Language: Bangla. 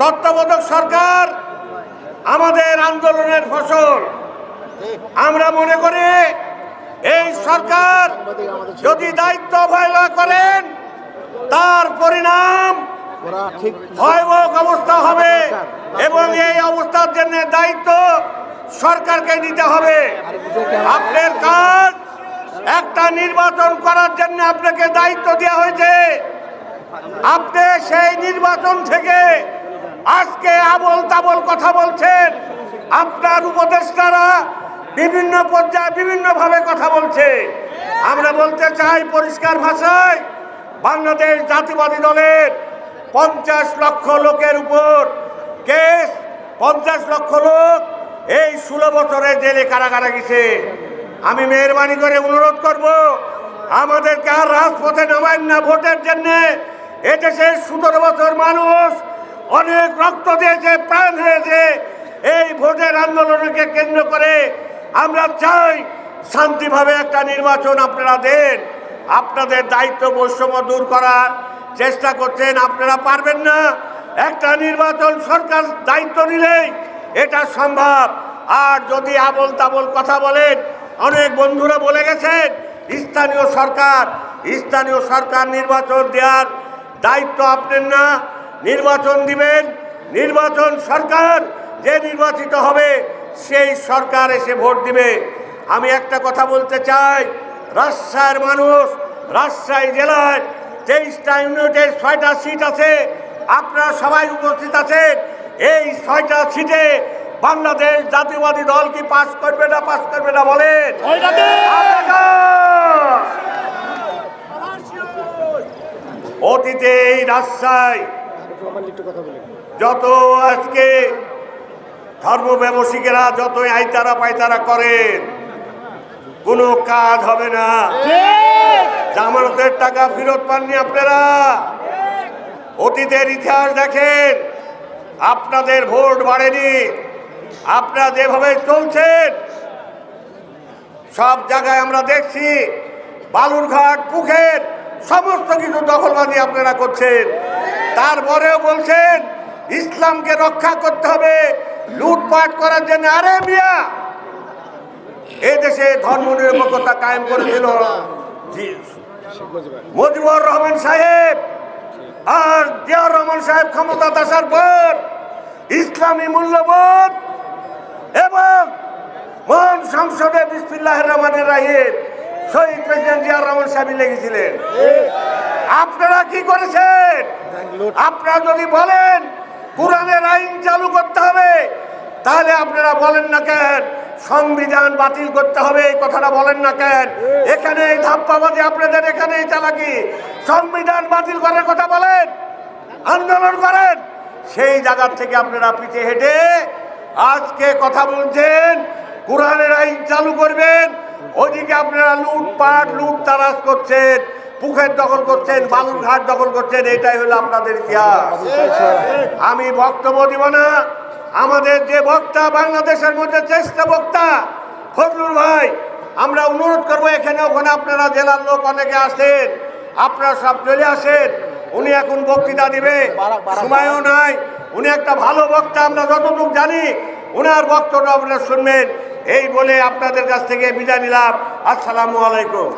তত্ত্বাবধায়ক সরকার আমাদের আন্দোলনের ফসল। আমরা মনে করি এই সরকার যদি দায়িত্ব অবহেলা করেন, তার পরিণাম ভয়াবহ অবস্থা হবে এবং এই অবস্থার জন্য দায়িত্ব সরকারকে নিতে হবে। আপনার কাজ একটা নির্বাচন করার জন্য আপনাকে দায়িত্ব দেওয়া হয়েছে। আপনি সেই নির্বাচন থেকে আজকে আবল তাবল কথা বলছেন। আপনার উপদেষ্টারা বিভিন্ন পর্যায়ে বিভিন্নভাবে কথা বলছে। আমরা বলতে চাই পরিষ্কার ভাষায়, বাংলাদেশ জাতীয়বাদী দলের পঞ্চাশ লক্ষ লোকের উপর কেস, পঞ্চাশ লক্ষ লোক এই ষোলো বছরে জেলে কারাগারে গেছে। আমি মেহরবানি করে অনুরোধ করব, আমাদেরকে আর রাজপথে নামায় না ভোটের জন্যে। এদেশের সতেরো বছর মানুষ অনেক রক্ত দিয়েছে, প্রাণ হয়েছে। এই ভোটের আন্দোলনকে কেন্দ্র করে আমরা চাই শান্তিভাবে একটা নির্বাচন আপনারা দেন। আপনাদের দায়িত্ব বৈষম্য দূর করার চেষ্টা করছেন, আপনারা পারবেন না। একটা নির্বাচন সরকার দায়িত্ব নিলেই এটা সম্ভব। আর যদি আবল তাবল কথা বলেন, অনেক বন্ধুরা বলে গেছেন, স্থানীয় সরকার স্থানীয় সরকার নির্বাচন দেওয়ার দায়িত্ব আপনার না। নির্বাচন দিবেন নির্বাচন সরকার যে নির্বাচিত হবে সেই সরকার এসে ভোট দিবে। আমি একটা কথা বলতে চাই রাজশাহীর মানুষ রাজশাহী জেলায় তেইশটা ইউনিটের ছয়টা সিট আছে আপনারা সবাই উপস্থিত আছেন এই ছয়টা সিটে বাংলাদেশ জাতীয়বাদী দল কি পাস করবে না পাস করবে না বলেন? অতীতে এই রাজশাহী যত আজকে ধর্ম ব্যবসায়িকেরা যত আইতারা পাইতারা করেন কোনো কাজ হবে না। জামানতের টাকা ফেরত পাননি আপনারা? অতীতের ইতিহাস দেখেন আপনাদের ভোট বাড়েনি আপনারা যেভাবে চলছেন সব জায়গায় আমরা দেখছি বালুরঘাট পুখের সমস্ত কিছু দখলবাজি আপনারা করছেন। তারপরেও বলছেন, ইসলামকে রক্ষা করতে হবে, লুটপাট করার জন্য। আরে মিয়া, এই দেশে ধর্ম নিরপেক্ষতা কায়েম করেছিল মুজিবুর রহমান সাহেব আর জিয়াউর রহমান সাহেব ক্ষমতা আসার পর ইসলামী মূল্যবোধ এবং মহান সংসদে বিসমিল্লাহ রহমানের রাহিম শহীদ প্রেসিডেন্ট জিয়াউর রহমান সাহেব লেগেছিলেন। আপনারা কি করেছেন? আপনারা যদি বলেন, কোরআনের আইন চালু করতে হবে, তাহলে আপনারা বলেন না কেন, সংবিধান বাতিল করতে হবে, এই কথাটা বলেন না কেন। এখানে এই ধাপ্পাবাদী আপনাদের এখানে এই চালাকি। সংবিধান বাতিল করার কথা বলেন, আন্দোলন করেন, সেই জায়গার থেকে আপনারা পিছিয়ে হেঁটে আজকে কথা বলছেন, কোরআনের আইন চালু করবেন ওইদিকে আপনারা লুটপাট লুট তারাজ করছেন। পুখের দখল করছেন বালুরঘাট দখল করছেন, এটাই হলো আপনাদের ইতিহাস। আমি বক্তব্য দিব না। আমাদের যে বক্তা, বাংলাদেশের মধ্যে শ্রেষ্ঠ বক্তা ফজলুল ভাই, আমরা অনুরোধ করব এখানে, ওখানে আপনারা জেলার লোক অনেকে আসেন আপনারা সব চলে আসেন। উনি এখন বক্তৃতা দিবে। সময়ও নাই। উনি একটা ভালো বক্তা, আমরা যতটুকু জানি ওনার বক্তব্য আপনারা শুনবেন। এই বলে আপনাদের কাছ থেকে বিদায় নিলাম। আসসালামু আলাইকুম।